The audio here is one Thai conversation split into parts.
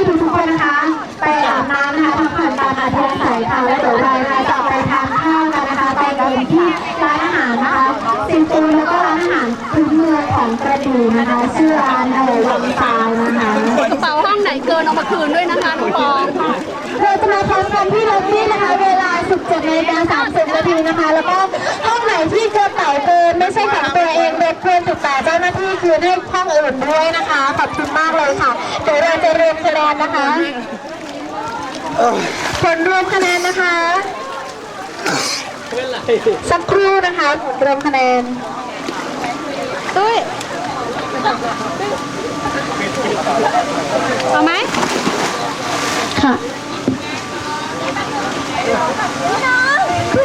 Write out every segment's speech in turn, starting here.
ยวเราจะให้ทุกๆคนนะคะ ไปอาบน้ำนะคะพักผ่อนตามอัธยาศัยค่ะแล้วเดี๋ยวเราจะไปทานข้าวกันนะคะ ไปกันที่ร้านอาหารนะคะซิมฟูแล้วก็ร้านอาหารพื้นเมืองของกระบี่นะคะ ชื่อร้านเออวังตายนะคะกระเป๋าห้องไหนเกินเอามาคืนด้วยนะคะน้องปองเราจะมาพร้อมกันที่ล็อบบี้นะคะเวลา17 นาฬิกา30นาทีนะคะ แล้วก็ห้องไหนที่กระเป๋าเกินไม่ใช่ของตัวเองรบกวนติดต่อเจ้าหน้าที่คืนให้ห้องอื่นด้วยนะคะ ขอบคุณมากเลยค่ะ เดี๋ยวเราจะรวมคะแนนนะคะผลรวมคะแนนนะคะสักครู่นะคะผลรวมคะแนนตุ้ยเอาไหมค่ะ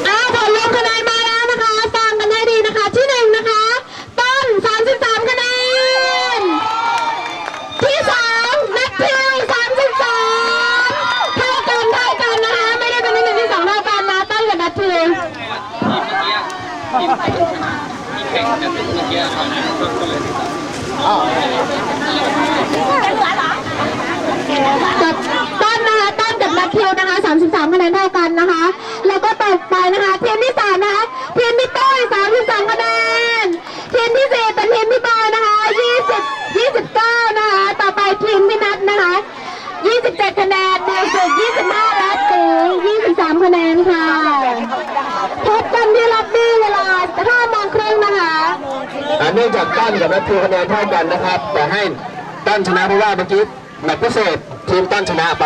อ้าวผลรวมคะแนนมาแล้วนะคะ ฟังกันให้ดีนะคะ ที่หนึ่งนะคะ ต้น 33 คะแนน ที่สองแมทธิว32 เท่ากันเท่ากันนะคะ ไม่ได้เป็นที่หนึ่งที่สองเท่ากันนะ ต้นกับแมทธิว กับต้นนะคะต้นกับแมทธิวนะคะ33คะแนนเท่ากันนะคะ แล้วก็ต่อไปนะคะทีมที่สามนะคะทีมพี่ต้อย32คะแนนทีมที่สี่เป็นทีมพี่บอยนะคะ20 29นะคะ ต่อไปทีมพี่นัทนะคะ 27 คะแนนเดียวสุด25และตี23 คะแนนค่ะพบกันที่ล็อบบี้เวลา5โมงครึ่งนะคะอ่าเนื่องจากตั้นกับแมทธิวคะแนนเท่ากันนะครับ แต่ให้ตั้นชนะเพราะว่าเมื่อกี้แมตช์พิเศษทีมตั้นชนะไป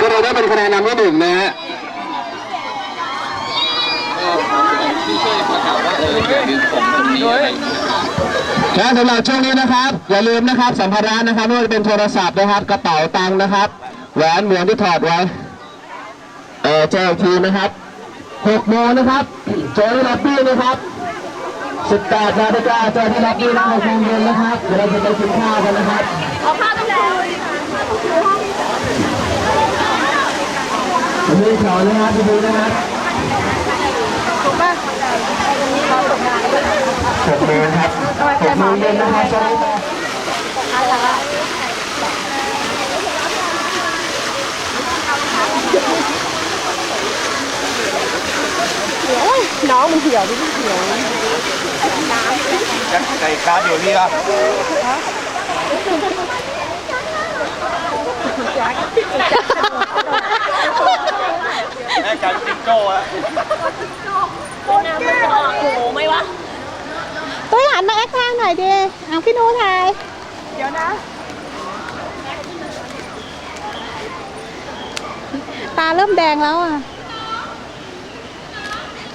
ก็เลยได้เป็นคะแนนนำที่หนึ่งนะฮะ และสำหรับช่วงนี้นะครับ อย่าลืมนะครับสัมภาระนะครับไม่ว่าจะเป็นโทรศัพท์นะครับ กระเป๋าตังค์นะครับแหวนเหมือนที่ถอดไว้เออแจ้งอีกทีนะครับ6โมงนะครับเจอที่ล็อบบี้นะครับ18นาฬิกาเจอที่ล็อบบี้นะ6โมงเย็นนะครับเดี๋ยวเราจะไปกินข้าวกันนะครับเอาผ้าต้องคืนวันนี้ขอนะครับดีๆนะครับถูกป่ะ6โมงครับ 6โมงเย็นนะครับเจอที่น้องมันเหี่ยวดิเหี่ยวไก่การ์ดอยู่นี่ครับแม่การจิงโก้อะ ตุ้ยหั นมาข้างๆหน่อยดิเอาพี่นูถ่ายเดี๋ยวนะ ตาเริ่มแดงแล้วอะ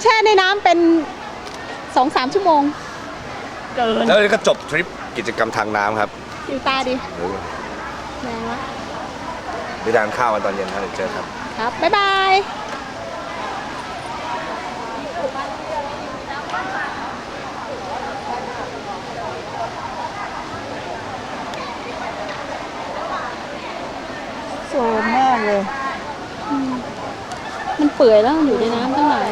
แช่ในน้ำเป็นสองสามชั่วโมง เกินแล้วก็จบทริปกิจกรรมทางน้ำครับอยู่ตาดิแดงวะไปทานข้าวกันตอนเย็นครับเดี๋ยวเจอครับ ครับ บ๊ายบาย โซมมาก เลย มันเปื่อยแล้วอยู่ในน้ำตั้งหลาย